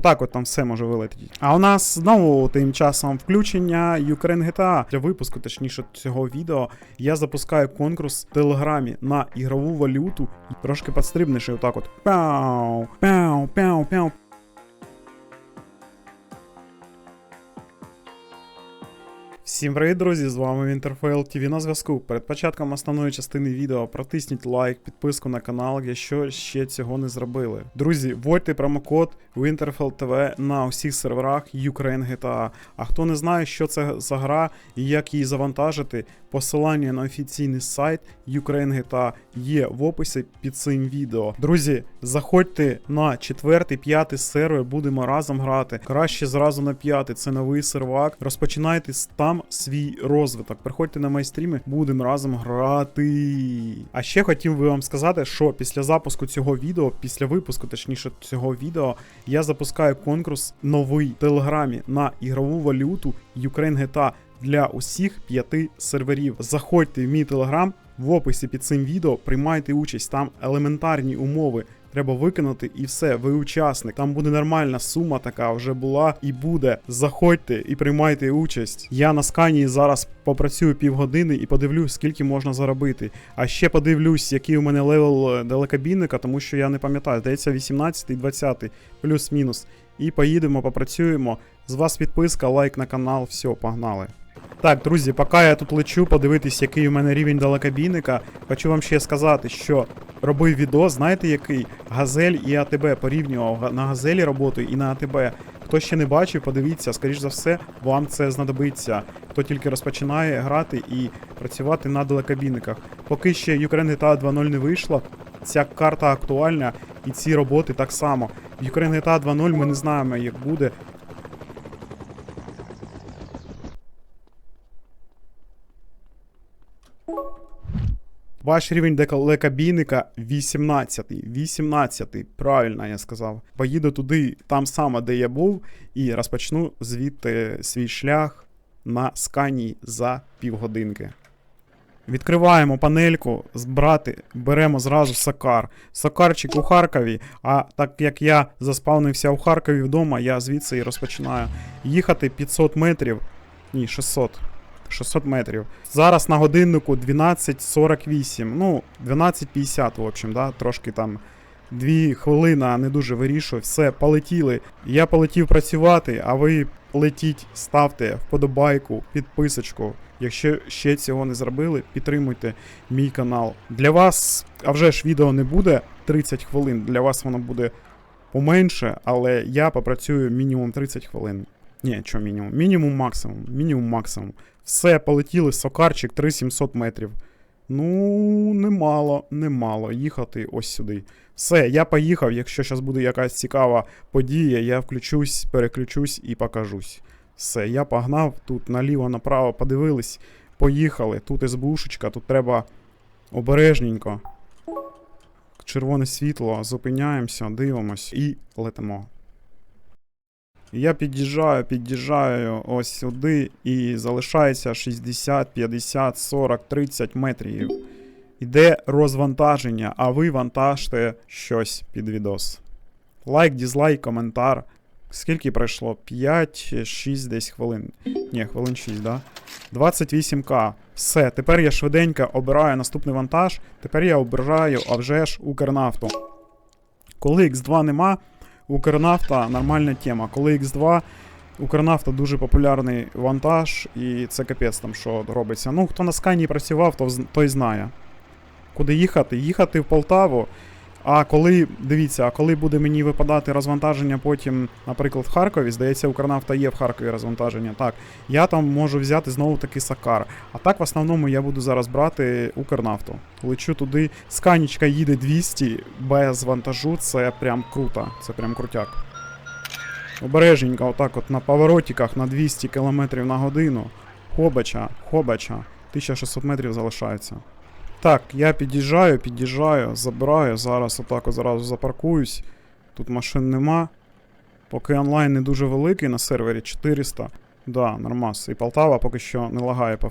Отак от там все може вилетіти. А у нас знову тим часом включення Ukraine GTA. Для випуску, точніше, цього відео, я запускаю конкурс в Телеграмі на ігрову валюту і трошки підстрибніший отак от. Пяу, пяу, пяу, пяу. Всім привіт, друзі! З вами Winterfell TV на зв'язку. Перед початком основної частини відео протисніть лайк, підписку на канал, якщо ще цього не зробили. Друзі, вводьте промокод Winterfell TV на усіх серверах Ukraine GTA. А хто не знає, що це за гра і як її завантажити, посилання на офіційний сайт Ukraine GTA є в описі під цим відео. Друзі, заходьте на четвертий, п'ятий сервер, будемо разом грати. Краще зразу на п'ятий, це новий сервак. Розпочинайте з- свій розвиток. Приходьте на мої стріми, будемо разом грати. А ще хотів би вам сказати, що після запуску цього відео, після випуску, точніше, цього відео, я запускаю конкурс новий в Телеграмі на ігрову валюту Ukraine GTA для усіх п'яти серверів. Заходьте в мій телеграм в описі під цим відео, приймайте участь. Там елементарні умови. Треба виконати і все, ви учасник. Там буде нормальна сума, така вже була і буде. Заходьте і приймайте участь. Я на скані зараз попрацюю півгодини і подивлюсь, скільки можна заробити. А ще подивлюсь, який у мене левел е, далекобійника, тому що я не пам'ятаю, здається, 18 і 20, плюс-мінус. І поїдемо, попрацюємо. З вас підписка, лайк на канал, все, погнали. Так, друзі, поки я тут лечу, подивитись, який у мене рівень далекобійника, хочу вам ще сказати, що робив відео, знаєте який? Газель і АТБ порівнював на газелі роботу і на АТБ. Хто ще не бачив, подивіться, скоріш за все, вам це знадобиться. Хто тільки розпочинає грати і працювати на далекобійниках. Поки ще Ukraine GTA 2.0 не вийшла, ця карта актуальна і ці роботи так само. В Ukraine GTA 2.0 ми не знаємо, як буде. Ваш рівень далекобійника 18. 18. Правильно я сказав. Поїду туди, там саме, де я був, і розпочну звідти свій шлях на скані за півгодинки. Відкриваємо панельку, збрати, беремо зразу Сакар. Сакарчик у Харкові, а так як я заспавнився у Харкові вдома, я звідси і розпочинаю їхати 500 метрів. Ні, 600. 600 метрів. Зараз на годиннику 12.48. Ну, 12.50, в общем, да, трошки там. Дві хвилини не дуже вирішую. Все, полетіли. Я полетів працювати, а ви летіть, ставте вподобайку, підписочку. Якщо ще цього не зробили, підтримуйте мій канал. Для вас, а вже ж відео не буде 30 хвилин, для вас воно буде поменше, але я попрацюю мінімум 30 хвилин. Ні, що мінімум? Мінімум максимум. Мінімум максимум. Все, полетіли, сокарчик 3700 метрів. Ну, немало, немало. Їхати ось сюди. Все, я поїхав. Якщо зараз буде якась цікава подія, я включусь, переключусь і покажусь. Все, я погнав. Тут наліво, направо подивились, поїхали. Тут СБУшечка, тут треба обережненько. Червоне світло, зупиняємося, дивимось і летимо. Я під'їжджаю, під'їжджаю ось сюди і залишається 60, 50, 40, 30 метрів. Іде розвантаження, а ви вантажте щось під відос. Лайк, дізлайк, коментар. Скільки пройшло? 5, 6 десь хвилин. Ні, хвилин 6, да? 28к. Все, тепер я швиденько обираю наступний вантаж. Тепер я обираю, а вже ж Укрнафту. Коли X2 нема, Укрнафта нормальна тема. Коли X2, Укрнафта дуже популярний вантаж, і це капець там, що робиться. Ну, хто на скані працював, то, той знає. Куди їхати? Їхати в Полтаву. А коли, дивіться, а коли буде мені випадати розвантаження потім, наприклад, в Харкові, здається, Укрнафта є в Харкові розвантаження. Так, я там можу взяти знову таки Сакар. А так, в основному, я буду зараз брати Укрнафту. Лечу туди. Сканічка їде 200 без вантажу, це прям круто. Це прям крутяк. Обережненько, отак от на поворотиках на 200 км на годину. Хобача, хобача. 1600 метрів залишається. Так, я під'їжджаю, під'їжджаю, забираю. Зараз отак от зразу запаркуюсь. Тут машин нема. Поки онлайн не дуже великий на сервері 400. Да, нормас. І Полтава поки що не лагає по.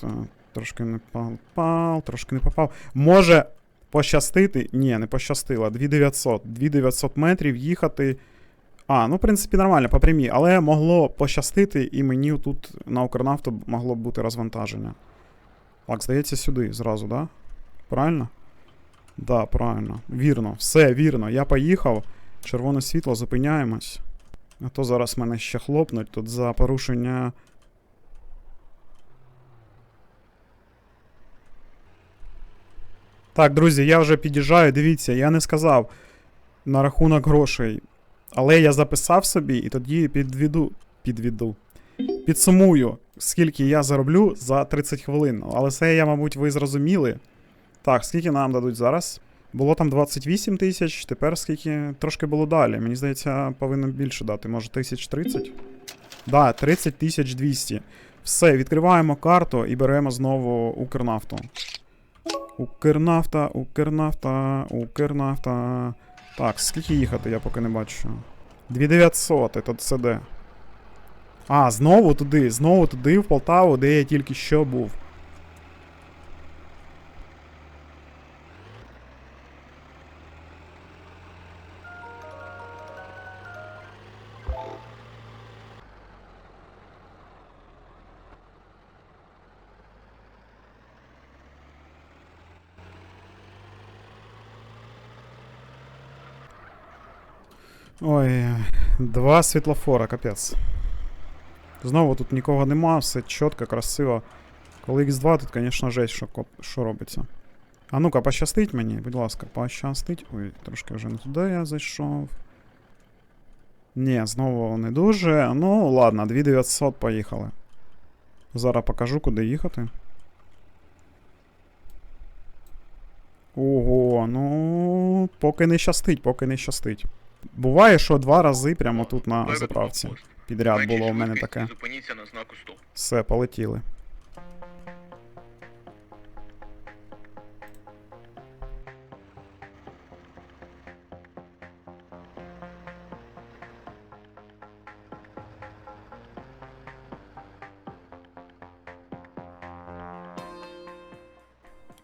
Так, трошки не попав, трошки не попав. Може. пощастити. Ні, не пощастило. 2900. 2900 метрів їхати. А, ну, в принципі, нормально, по прямій, але могло пощастити, і мені тут на Укрнафту могло б бути розвантаження. Так, здається, сюди зразу, да? Правильно? Да, правильно. Вірно, все вірно. Я поїхав. Червоне світло, зупиняємось. А то зараз мене ще хлопнуть тут за порушення. Так, друзі, я вже під'їжджаю. Дивіться, я не сказав на рахунок грошей. Але я записав собі і тоді підведу. Підведу. Підсумую, скільки я зароблю за 30 хвилин. Але це я, мабуть, ви зрозуміли. Так, скільки нам дадуть зараз? Було там 28 тисяч, тепер скільки трошки було далі. Мені здається, повинно більше дати. Може, 1030? Да, 30 тисяч 200. Все, відкриваємо карту і беремо знову Укрнафту. Укрнафта, Укрнафта, Укрнафта. Так, скільки їхати, я поки не бачу. 2900, це де? А, знову туди, знову туди, в Полтаву, де я тільки що був. Ой, два світлофора, капець. Знову тут нікого нема, все чітко, красиво. Коли X2, тут, звісно, жесть, що, що робиться. А ну-ка, пощастить мені, будь ласка, пощастить. Ой, трошки вже не туди я зайшов. Ні, знову не дуже. Ну, ладно, 2900 поїхали. Зараз покажу, куди їхати. Ого, ну. Поки не щастить, поки не щастить. Буває, що два рази прямо тут на заправці. Підряд було у мене таке. Зупиніться на знаку стоп. Все, полетіли.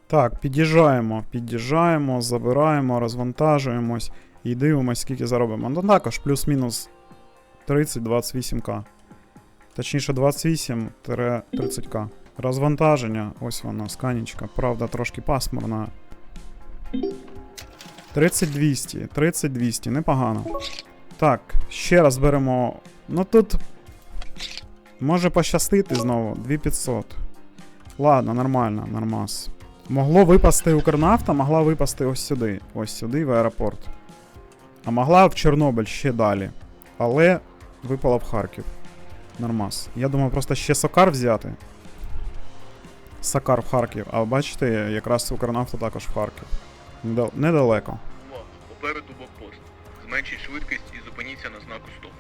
Так, під'їжджаємо, під'їжджаємо, забираємо, розвантажуємось і дивимось, скільки заробимо. Ну також плюс-мінус 30-28к. Точніше 28-30к. Розвантаження, ось вона, сканічка. Правда, трошки пасмурна. 3200, 3200, непогано. Так, ще раз беремо. Ну тут. Може пощастити знову. 2500. Ладно, нормально, нормас. Могло випасти Укрнафта, могла випасти ось сюди. Ось сюди в аеропорт. А могла в Чорнобиль ще далі. Але випала в Харків. Нормас. Я думав просто ще Сокар взяти. Сакар в Харків. А бачите, якраз Укрнафта також в Харків. Недал- Недалеко. Попереду блокпост. Зменшіть швидкість і зупиніться на знаку стоп.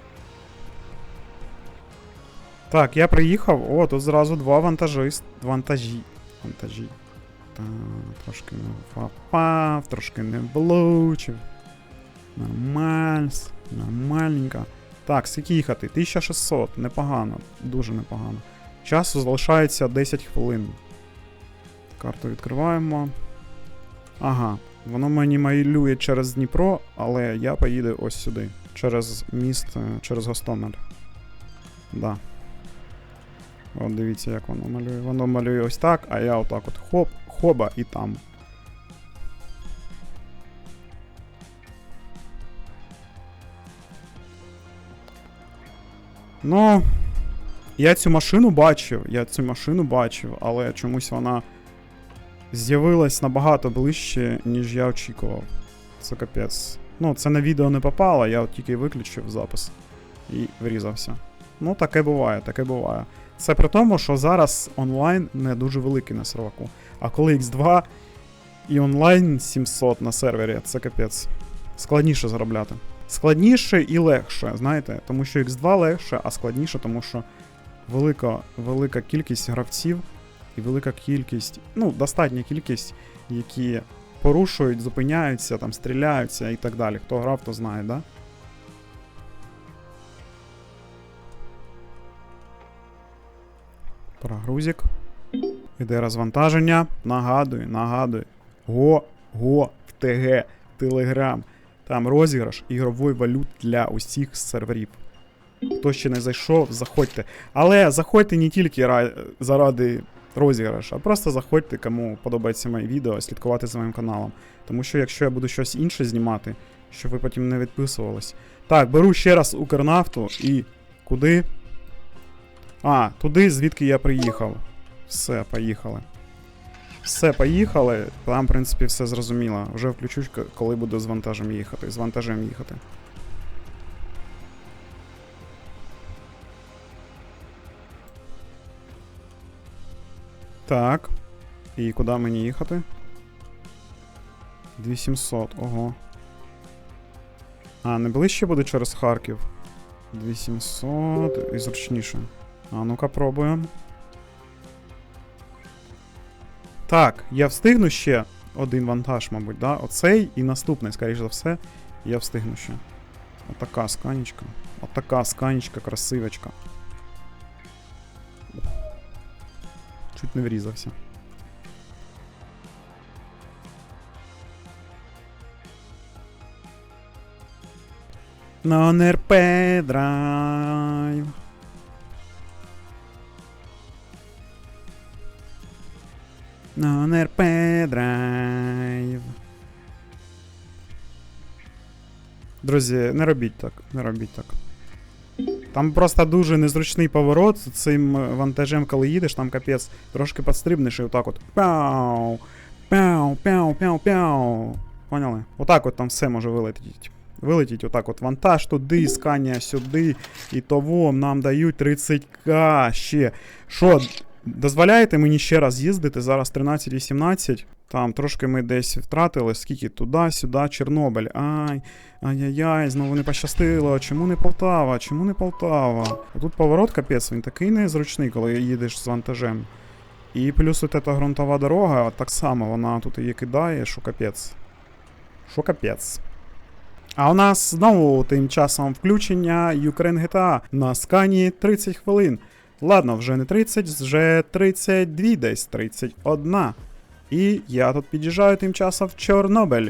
Так, я приїхав. О, тут зразу два вантажист. Вантажі. Вантажі. Та, трошки не попав, трошки не влучив. Нормально. Нормальненько. Так, скільки їхати? 1600. Непогано. Дуже непогано. Часу залишається 10 хвилин. Карту відкриваємо. Ага. Воно мені малює через Дніпро, але я поїду ось сюди. Через міст, е, через Гостомель. Да. От дивіться, як воно малює. Воно малює ось так, а я отак от хоп, хоба і там. Ну, я цю машину бачив, я цю машину бачив, але чомусь вона з'явилась набагато ближче, ніж я очікував. Це капець. Ну, це на відео не попало, я от тільки виключив запис і врізався. Ну, таке буває, таке буває. Це при тому, що зараз онлайн не дуже великий на серваку. А коли X2 і онлайн 700 на сервері, це капець. Складніше заробляти. Складніше і легше, знаєте, тому що X2 легше, а складніше, тому що велика, велика кількість гравців і велика кількість, ну, достатня кількість, які порушують, зупиняються, там, стріляються і так далі. Хто грав, то знає, да? Прогрузик. Іде розвантаження. Нагадую, нагадую. Го, го в ТГ, Телеграм. Там розіграш ігрової валют для усіх серверів. Хто ще не зайшов, заходьте. Але заходьте не тільки заради розіграшу, а просто заходьте, кому подобається моє відео, слідкувати за моїм каналом. Тому що якщо я буду щось інше знімати, щоб ви потім не відписувались. Так, беру ще раз Укрнафту і куди? А, туди, звідки я приїхав. Все, поїхали. Все, поїхали. Там, в принципі, все зрозуміло. Вже включусь, коли буду з вантажем їхати. З вантажем їхати. Так. І куди мені їхати? 2700, ого. А, не ближче буде через Харків. 2700 і зручніше. А ну-ка пробуємо. Так, я встигну ще один вантаж, мабуть, да? Оцей і наступний, скоріш за все, я встигну ще. Отака сканічка. Отака сканічка, красивочка. Чуть не врізався. Non-RP Drive. Non-RP Drive. Друзі, не робіть так, не робіть так. Там просто дуже незручний поворот з цим е, вантажем, коли їдеш, там капець трошки підстрибнеш і отак от. Пяу, пяу, пяу, пяу, пяу. Поняли? Отак от там все може вилетіти. Вилетіть отак от вантаж туди, скання сюди. І того нам дають 30к ще. Що, дозволяєте мені ще раз їздити? Зараз 13.18. Там трошки ми десь втратили, скільки туди, сюди, Чорнобиль. Ай, ай-яй-яй, знову не пощастило. Чому не Полтава? Чому не Полтава? Тут поворот капець, він такий незручний, коли їдеш з вантажем. І плюс от ця ґрунтова дорога, так само вона тут її кидає, що капець. Що капець. А у нас знову тим часом включення Ukraine GTA на скані 30 хвилин. Ладно, вже не 30, вже 32 десь 31. І я тут під'їжджаю тим часом в Чорнобиль.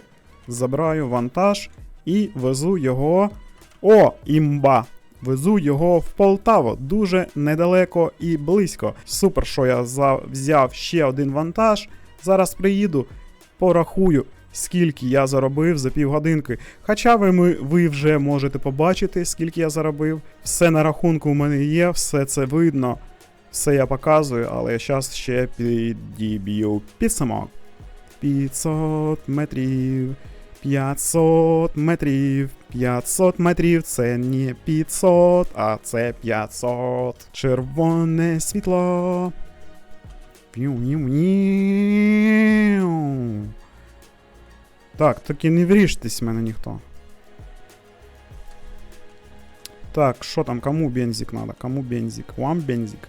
Забираю вантаж і везу його. О, імба! Везу його в Полтаву дуже недалеко і близько. Супер, що я взяв ще один вантаж. Зараз приїду, порахую, скільки я заробив за півгодинки. Хоча ви, ви вже можете побачити, скільки я заробив. Все на рахунку у мене є, все це видно. Все я показую, але зараз ще підіб'ю підсумок. 500 метрів. 500 метрів. 500 метрів це не 500, а це 500. Червоне світло. П'ю-ню-ню. Так, таки не вріжтесь в мене ніхто. Так, що там, кому бензик надо? Кому бензик? Вам бензик?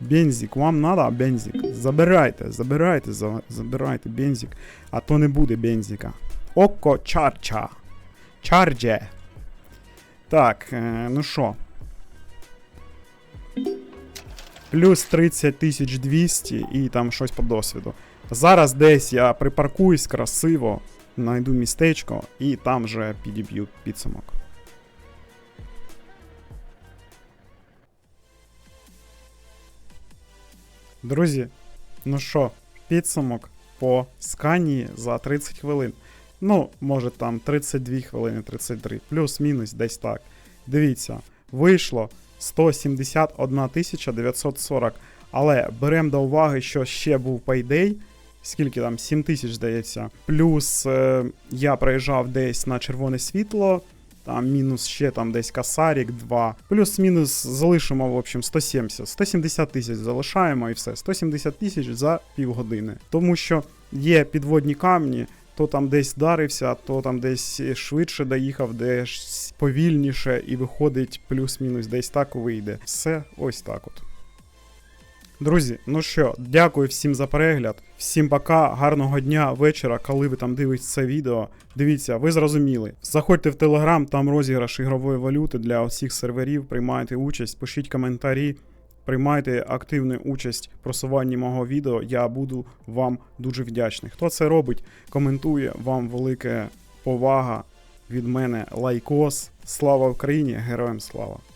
Бензик, вам надо бензик? Забирайте, забирайте, забирайте бензик, а то не буде бензика. Око чарча. Чардже. Так, е, ну що. Плюс 30 200 і там щось по досвіду. Зараз десь я припаркуюсь красиво, знайду містечко і там вже підіб'ю підсумок. Друзі, ну що, підсумок по сканії за 30 хвилин. Ну, може там 32 хвилини, 33, плюс-мінус десь так. Дивіться, вийшло 171 940. Але беремо до уваги, що ще був Payday. Скільки там? 7 тисяч, здається. Плюс е, я проїжджав десь на червоне світло. Там мінус ще там десь касарік 2. Плюс-мінус залишимо, в общем, 170. 170 тисяч залишаємо і все. 170 тисяч за півгодини. Тому що є підводні камні, то там десь вдарився, то там десь швидше доїхав, десь повільніше, і виходить плюс-мінус десь так вийде. Все ось так от. Друзі, ну що, дякую всім за перегляд. Всім пока, гарного дня, вечора, коли ви там дивитесь це відео. Дивіться, ви зрозуміли. Заходьте в Телеграм, там розіграш ігрової валюти для усіх серверів, приймайте участь, пишіть коментарі. приймайте активну участь в просуванні мого відео. Я буду вам дуже вдячний. Хто це робить, коментує вам велике повага від мене лайкос. Слава Україні! Героям слава!